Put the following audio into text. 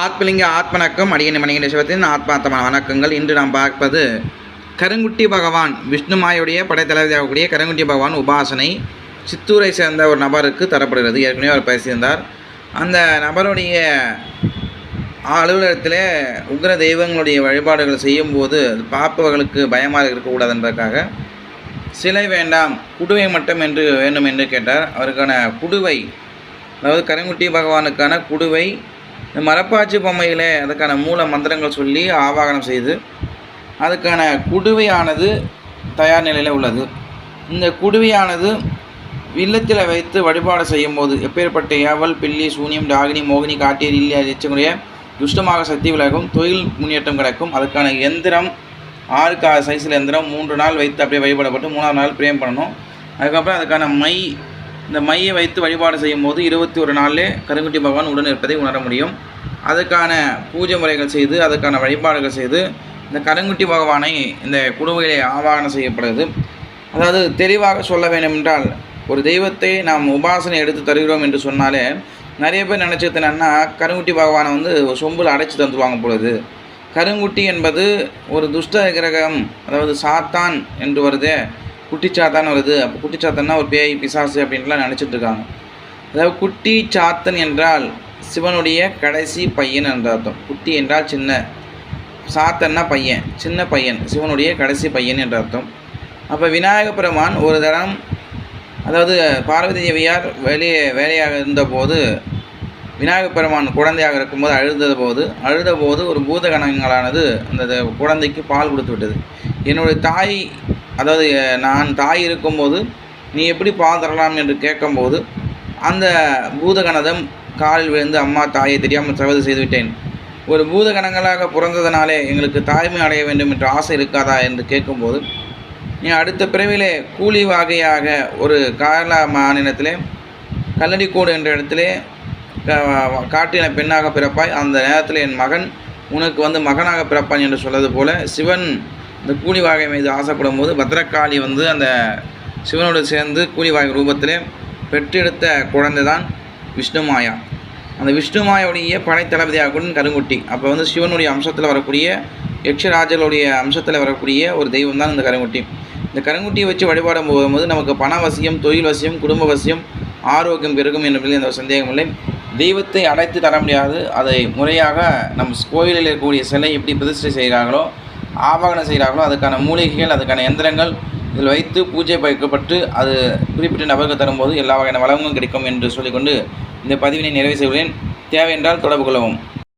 ஆத்மலிங்க ஆத்மணக்கம் அடியின் மணிகண்ட சிவத்தின் ஆத்மாத்தமான வணக்கங்கள். இன்று நாம் பார்ப்பது கருங்குட்டி பகவான் விஷ்ணுமாயுடைய படைத்தளபதியாகக்கூடிய கருங்குட்டி பகவான் உபாசனை. சித்தூரை சேர்ந்த ஒரு நபருக்கு தரப்படுகிறது. ஏற்கனவே அவர் பேசியிருந்தார். அந்த நபருடைய அலுவலகத்தில் உக்ர தெய்வங்களுடைய வழிபாடுகள் செய்யும்போது அது பார்ப்பவர்களுக்கு பயமாக இருக்கக்கூடாது என்பதற்காக சிலை வேண்டாம் குடுவை மட்டும் என்று வேண்டும் என்று கேட்டார். அவருக்கான குடுவை அதாவது கருங்குட்டி பகவானுக்கான குடுவை இந்த மரப்பாச்சி பொம்மையிலே அதுக்கான மூல மந்திரங்கள் சொல்லி ஆவாகனம் செய்து அதுக்கான குடுவையானது தயார் நிலையில் உள்ளது. இந்த குடுவையானது இல்லத்தில் வைத்து வழிபாடு செய்யும் போது எப்பேற்பட்ட ஏவல் பில்லி சூனியம் டாகினி மோகினி காட்டியர் இல்லி எச்சமுடைய துஷ்டமாக சக்தி விலகும் தொழில் முன்னேற்றம் கிடைக்கும் அதுக்கான எந்திரம் ஆறு கா சைஸில் எந்திரம் மூன்று நாள் வைத்து அப்படியே வழிபடப்பட்டு மூணாவது நாள் பிரேம் பண்ணணும். அதுக்கப்புறம் அதுக்கான மை இந்த மையை வைத்து வழிபாடு செய்யும் போது இருபத்தி ஒரு நாளிலே கருங்குட்டி பகவான் உடன் இருப்பதை உணர முடியும். அதுக்கான பூஜை முறைகள் செய்து அதுக்கான வழிபாடுகள் செய்து இந்த கருங்குட்டி பகவானை இந்த குடுவையிலே ஆவாகனம் செய்யப்படுது அதாவது தெளிவாக சொல்ல வேண்டும் என்றால் ஒரு தெய்வத்தை நாம் உபாசனை எடுத்து தருகிறோம் என்று சொன்னாலே நிறைய பேர் நினச்சது என்னென்னா கருங்குட்டி பகவானை வந்து ஒரு சொம்பில் அடைச்சி தந்துடுவாங்க பொழுது கருங்குட்டி என்பது ஒரு துஷ்ட கிரகம் அதாவது சாத்தான் என்று வருதே. குட்டிச்சாத்தான் வருது. அப்போ குட்டிச்சாத்தன்னா ஒரு பேய் பிசாசு அப்படின்லாம் நினச்சிட்டு இருக்காங்க. அதாவது குட்டி சாத்தன் என்றால் சிவனுடைய கடைசி பையன் என்ற அர்த்தம். குட்டி என்றால் சின்ன. சாத்தன்னா பையன் சின்ன பையன் சிவனுடைய கடைசி பையன் என்ற அர்த்தம். அப்போ விநாயக பெருமான் ஒரு தரம் அதாவது பார்வதி தேவியார் வெளியே வேலையாக இருந்தபோது விநாயக பெருமான் குழந்தையாக இருக்கும்போது அழுத போது அழுத போது ஒரு பூதகணங்களானது அந்த குழந்தைக்கு பால் கொடுத்து விட்டது. என்னுடைய தாய் அதாவது நான் தாய் இருக்கும்போது நீ எப்படி பால் என்று கேட்கும்போது அந்த பூதகணதம் காலில் விழுந்து அம்மா தாயை தெரியாமல் தவறு செய்துவிட்டேன். ஒரு பூதகணங்களாக பிறந்ததனாலே எங்களுக்கு தாய்மை அடைய வேண்டும் என்ற ஆசை இருக்காதா என்று கேட்கும்போது நீ அடுத்த பிறவிலே கூலி வகையாக ஒரு கேரளா மாநிலத்திலே கல்லடிக்கூடு என்ற இடத்திலே காட்டின பெண்ணாக பிறப்பாய். அந்த நேரத்தில் என் மகன் உனக்கு வந்து மகனாக பிறப்பான் என்று சொல்வது போல சிவன் இந்த கூலிவாகை மீது ஆசைப்படும் போது பத்ரகாளி வந்து அந்த சிவனோடு சேர்ந்து கூலிவாகை ரூபத்திலே பெற்றெடுத்த குழந்தை தான் விஷ்ணுமாயா. அந்த விஷ்ணுமாயோடைய படைத்தளபதியாகக்கூடிய கருங்குட்டி. அப்போ வந்து சிவனுடைய அம்சத்தில் வரக்கூடிய யக்ஷராஜர்களுடைய அம்சத்தில் வரக்கூடிய ஒரு தெய்வம் தான் இந்த கருங்குட்டி. இந்த கருங்குட்டியை வச்சு வழிபாடும் போகும்போது நமக்கு பண வசியம் தொழில் வசியம் குடும்ப வசியம் ஆரோக்கியம் பெருகும் என்பதில் எந்த ஒரு சந்தேகம் இல்லை. தெய்வத்தை அடைத்து தர முடியாது. அதை முறையாக நம் கோயிலில் இருக்கக்கூடிய சிலை எப்படி பிரதிஷ்டை செய்கிறார்களோ ஆவாகனம் செய்கிறார்களோ அதுக்கான மூலிகைகள் அதுக்கான எந்திரங்கள் இதில் வைத்து பூஜை வைக்கப்பட்டு அது குறிப்பிட்ட நபருக்கு தரும்போது எல்லா வகையான வளங்களும் கிடைக்கும் என்று சொல்லிக்கொண்டு இந்த பதிவினை நிறைவு செய்கிறேன். தேவை என்றால் தொடர்பு கொள்ளவும்.